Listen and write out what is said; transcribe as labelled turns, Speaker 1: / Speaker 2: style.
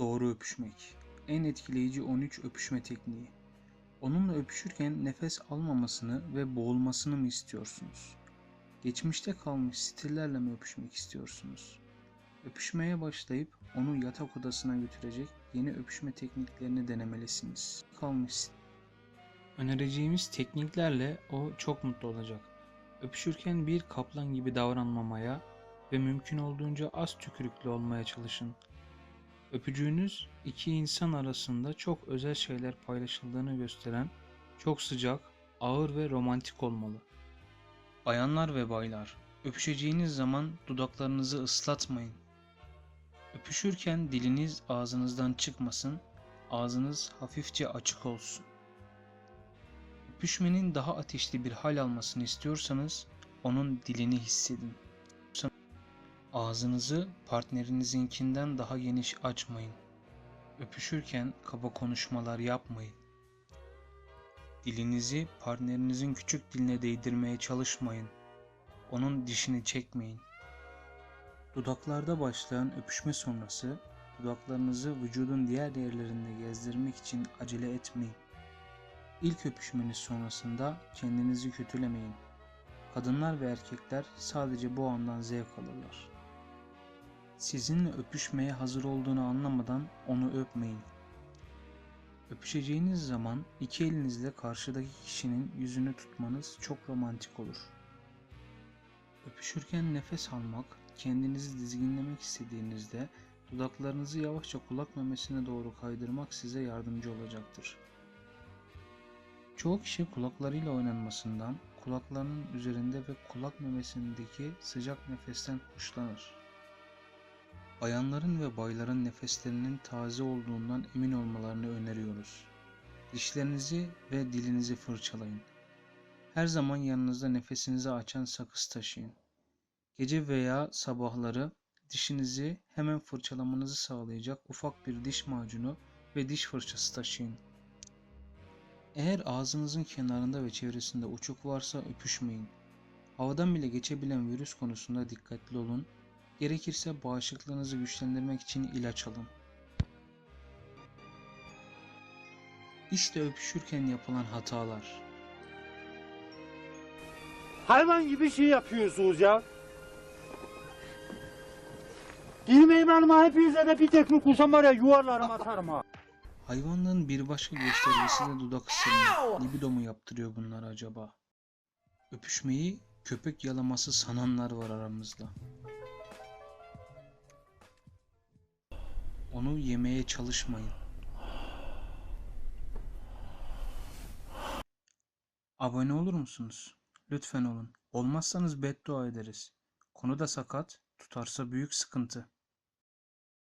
Speaker 1: Doğru öpüşmek. En etkileyici 13 öpüşme tekniği. Onunla öpüşürken nefes almamasını ve boğulmasını mı istiyorsunuz? Geçmişte kalmış stillerle mi öpüşmek istiyorsunuz? Öpüşmeye başlayıp onu yatak odasına götürecek yeni öpüşme tekniklerini denemelisiniz. Kalmış Önereceğimiz tekniklerle o çok mutlu olacak. Öpüşürken bir kaplan gibi davranmamaya ve mümkün olduğunca az tükürüklü olmaya çalışın. Öpücüğünüz iki insan arasında çok özel şeyler paylaşıldığını gösteren çok sıcak, ağır ve romantik olmalı. Bayanlar ve baylar, öpüşeceğiniz zaman dudaklarınızı ıslatmayın. Öpüşürken diliniz ağzınızdan çıkmasın, ağzınız hafifçe açık olsun. Öpüşmenin daha ateşli bir hal almasını istiyorsanız onun dilini hissedin. Ağzınızı partnerinizinkinden daha geniş açmayın. Öpüşürken kaba konuşmalar yapmayın. Dilinizi partnerinizin küçük diline değdirmeye çalışmayın. Onun dişini çekmeyin. Dudaklarda başlayan öpüşme sonrası dudaklarınızı vücudun diğer yerlerinde gezdirmek için acele etmeyin. İlk öpüşmeniz sonrasında kendinizi kötülemeyin. Kadınlar ve erkekler sadece bu andan zevk alırlar. Sizinle öpüşmeye hazır olduğunu anlamadan onu öpmeyin. Öpüşeceğiniz zaman iki elinizle karşıdaki kişinin yüzünü tutmanız çok romantik olur. Öpüşürken nefes almak, kendinizi dizginlemek istediğinizde dudaklarınızı yavaşça kulak memesine doğru kaydırmak size yardımcı olacaktır. Çoğu kişi kulaklarıyla oynanmasından, kulaklarının üzerinde ve kulak memesindeki sıcak nefesten hoşlanır. Bayanların ve bayların nefeslerinin taze olduğundan emin olmalarını öneriyoruz. Dişlerinizi ve dilinizi fırçalayın. Her zaman yanınızda nefesinizi açan sakız taşıyın. Gece veya sabahları dişinizi hemen fırçalamanızı sağlayacak ufak bir diş macunu ve diş fırçası taşıyın. Eğer ağzınızın kenarında ve çevresinde uçuk varsa öpüşmeyin. Havadan bile geçebilen virüs konusunda dikkatli olun. Gerekirse bağışıklığınızı güçlendirmek için ilaç alın. İşte öpüşürken yapılan hatalar.
Speaker 2: Hayvan gibi şey yapıyorsunuz ya. Girmeyin hanıma hepinize de bir tekme kursam var ya yuvarlarım atarım ha.
Speaker 1: Hayvanlığın bir başka göstergesi de dudak ısırma. Libido mu yaptırıyor bunlar acaba? Öpüşmeyi köpek yalaması sananlar var aramızda. Onu yemeye çalışmayın. Abone olur musunuz? Lütfen olun. Olmazsanız beddua ederiz. Konu da sakat, tutarsa büyük sıkıntı.